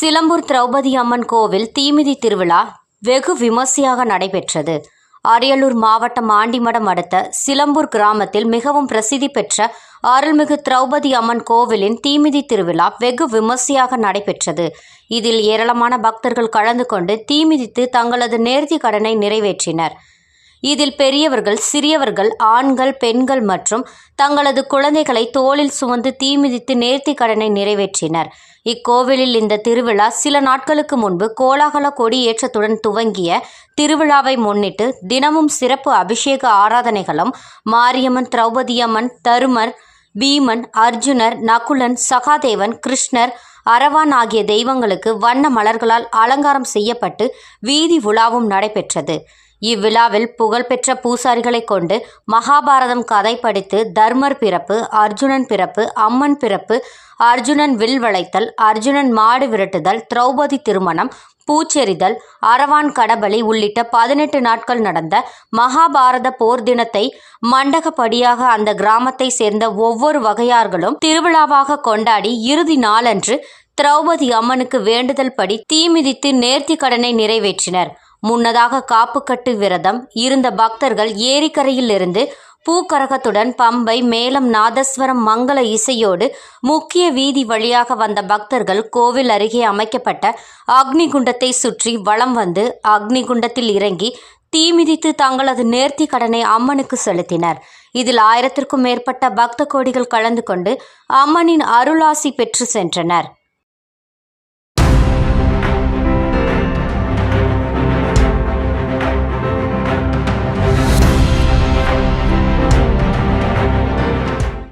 சிலம்பூர் திரௌபதி அம்மன் கோவில் தீமிதி திருவிழா வெகு விமர்சையாக நடைபெற்றது. அரியலூர் மாவட்டம் ஆண்டிமடம் அடுத்த சிலம்பூர் கிராமத்தில் மிகவும் பிரசித்தி பெற்ற அருள்மிகு திரௌபதி அம்மன் கோவிலின் தீமிதி திருவிழா வெகு விமர்சையாக நடைபெற்றது. இதில் ஏராளமான பக்தர்கள் கலந்து கொண்டு தீமிதித்து தங்களது நேர்த்தி கடனை நிறைவேற்றினர். இதில் பெரியவர்கள் சிறியவர்கள் ஆண்கள் பெண்கள் மற்றும் தங்களது குழந்தைகளை தோளில் சுமந்து தீமிதித்து நேர்த்தி கடனை நிறைவேற்றினர். இக்கோவிலில் இந்த திருவிழா சில நாட்களுக்கு முன்பு கோலாகல கொடி ஏற்றத்துடன் துவங்கிய திருவிழாவை முன்னிட்டு தினமும் சிறப்பு அபிஷேக ஆராதனைகளும் மாரியம்மன் திரௌபதியம்மன் தருமர் பீமன் அர்ஜுனர் நகுலன் சகாதேவன் கிருஷ்ணர் அரவான் ஆகிய தெய்வங்களுக்கு வண்ண மலர்களால் அலங்காரம் செய்யப்பட்டு வீதி உலாவும் நடைபெற்றது. இவ்விழாவில் புகழ்பெற்ற பூசாரிகளை கொண்டு மகாபாரதம் கதை படித்து தர்மர் பிறப்பு அர்ஜுனன் பிறப்பு அம்மன் பிறப்பு அர்ஜுனன் வில் வளைத்தல் அர்ஜுனன் மாடு விரட்டுதல் திரௌபதி திருமணம் பூச்செறிதல் அரவான் கடபலி உள்ளிட்ட பதினெட்டு நாட்கள் நடந்த மகாபாரத போர் தினத்தை மண்டகப்படியாக அந்த கிராமத்தை சேர்ந்த ஒவ்வொரு வகையார்களும் திருவிழாவாக கொண்டாடி இறுதி நாளன்று திரௌபதி அம்மனுக்கு வேண்டுதல் படி தீமிதித்து நேர்த்தி கடனை நிறைவேற்றினர். முன்னதாக காப்புக்கட்டு விரதம் இருந்த பக்தர்கள் ஏரிக்கரையில் இருந்து பூக்கரகத்துடன் பம்பை மேலம் நாதஸ்வரம் மங்கள இசையோடு முக்கிய வீதி வழியாக வந்த பக்தர்கள் கோவில் அருகே அமைக்கப்பட்ட அக்னிகுண்டத்தை சுற்றி வலம் வந்து அக்னிகுண்டத்தில் இறங்கி தீமிதித்து தங்களது நேர்த்தி கடனை அம்மனுக்கு செலுத்தினர். இதில் ஆயிரத்திற்கும் மேற்பட்ட பக்த கோடிகள் கலந்து கொண்டு அம்மனின் அருளாசி பெற்று சென்றனர்.